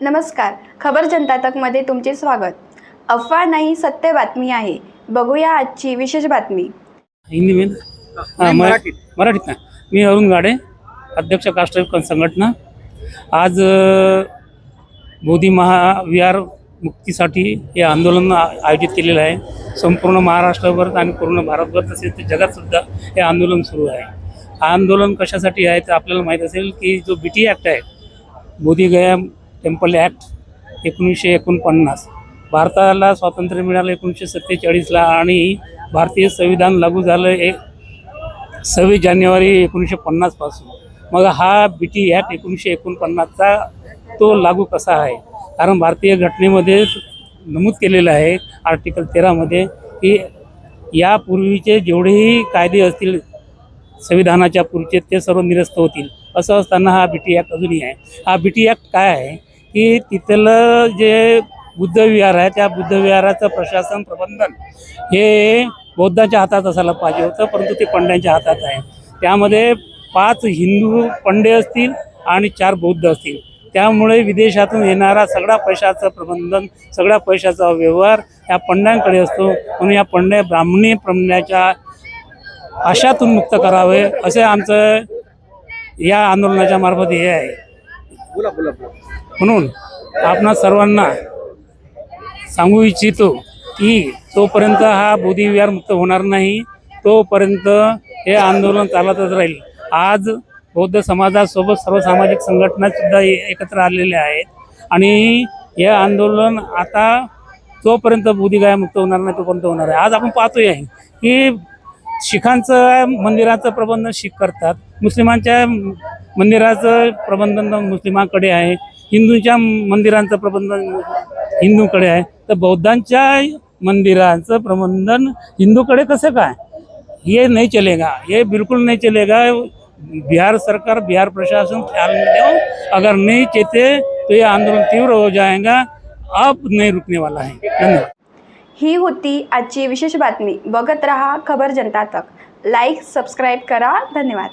नमस्कार. खबर जनता तकमध्ये तुमचे स्वागत. अफवा नाही सत्य बातमी आहे. बघूया आजची विशेष बातमी. हिंदी में हाँ, मराठीत. मराठीत ना मी अरुण गाडे अध्यक्ष काष्टविक संघटना. आज अ, मोदी महाविहार मुक्तीसाठी हे आंदोलन आ- आयोजित केलेलं आहे. संपूर्ण महाराष्ट्रभर आणि पूर्ण भारतभर तसेच ते जगातसुद्धा हे आंदोलन सुरू आहे. हा आंदोलन कशासाठी आहे तर आपल्याला माहीत असेल की जो बी टी ॲक्ट आहे मोदी गया टेम्पल ॲक्ट एकोणीसशे एकोणपन्नास. भारताला स्वातंत्र्य मिळालं एकोणीसशे सत्तेचाळीसला आणि भारतीय संविधान लागू झालं एक सव्वीस जानेवारी एकोणीसशे पन्नासपासून. मग हा बी टी ॲक्ट एकोणीसशे एकोणपन्नासचा तो लागू कसा आहे? कारण भारतीय घटनेमध्ये नमूद केलेलं आहे आर्टिकल तेरामध्ये की यापूर्वीचे जेवढेही कायदे असतील संविधानाच्या पूर्वीचे ते सर्व निरस्त होतील. असं असताना हा बी टी ॲक्ट अजूनही आहे. हा बी टी ॲक्ट काय आहे? की तिथलं जे बुद्धविहार आहे त्या बुद्धविहाराचं प्रशासन प्रबंधन हे बौद्धाच्या हातात असायला पाहिजे होतं परंतु ते पंड्यांच्या हातात आहे. त्यामध्ये पाच हिंदू पंडे असतील आणि चार बौद्ध असतील. त्यामुळे विदेशातून येणारा सगळा पैशाचं प्रबंधन सगळ्या पैशाचा व्यवहार या पंड्यांकडे असतो. म्हणून या पंड्या ब्राह्मणी प्रमण्याच्या आशातून मुक्त करावे असे आमचं या आंदोलनाच्या मार्फत हे आहे. बोला बोला बोला. म्हणून आपणा सर्वांना सांगू इच्छितो की तोपर्यंत हा बोधिविहार मुक्त होणार नाही तोपर्यंत हे आंदोलन चालतच राहील. आज बौद्ध समाजासोबत सर्व सामाजिक संघटनासुद्धा एकत्र आलेल्या आहेत आणि हे आंदोलन आता जोपर्यंत बुद्धिगाय मुक्त होणार नाही तोपर्यंत होणार आहे. आज आपण पाहतोय आहे की शिखांचं मंदिराचं प्रबंधन शीख करतात. मुस्लिमांच्या मंदिराचं प्रबंधन मुस्लिमांकडे आहे. हिंदूंच्या मंदिरांचं प्रबंधन हिंदूकडे आहे. तर बौद्धांच्या मंदिरांचं प्रबंधन हिंदूकडे कसं काय? ये नहीं चलेगा. ये बिलकुल नहीं चलेगा. बिहार सरकार बिहार प्रशासन ख्याल में अगर नहीं चेते तो ये आंदोलन तीव्र हो जाएगा. अब नहीं रुकने वाला है. धन्यवाद. ही होती आजची विशेष बातमी. बघत रहा खबर जनता तक. लाईक सबस्क्राईब करा. धन्यवाद.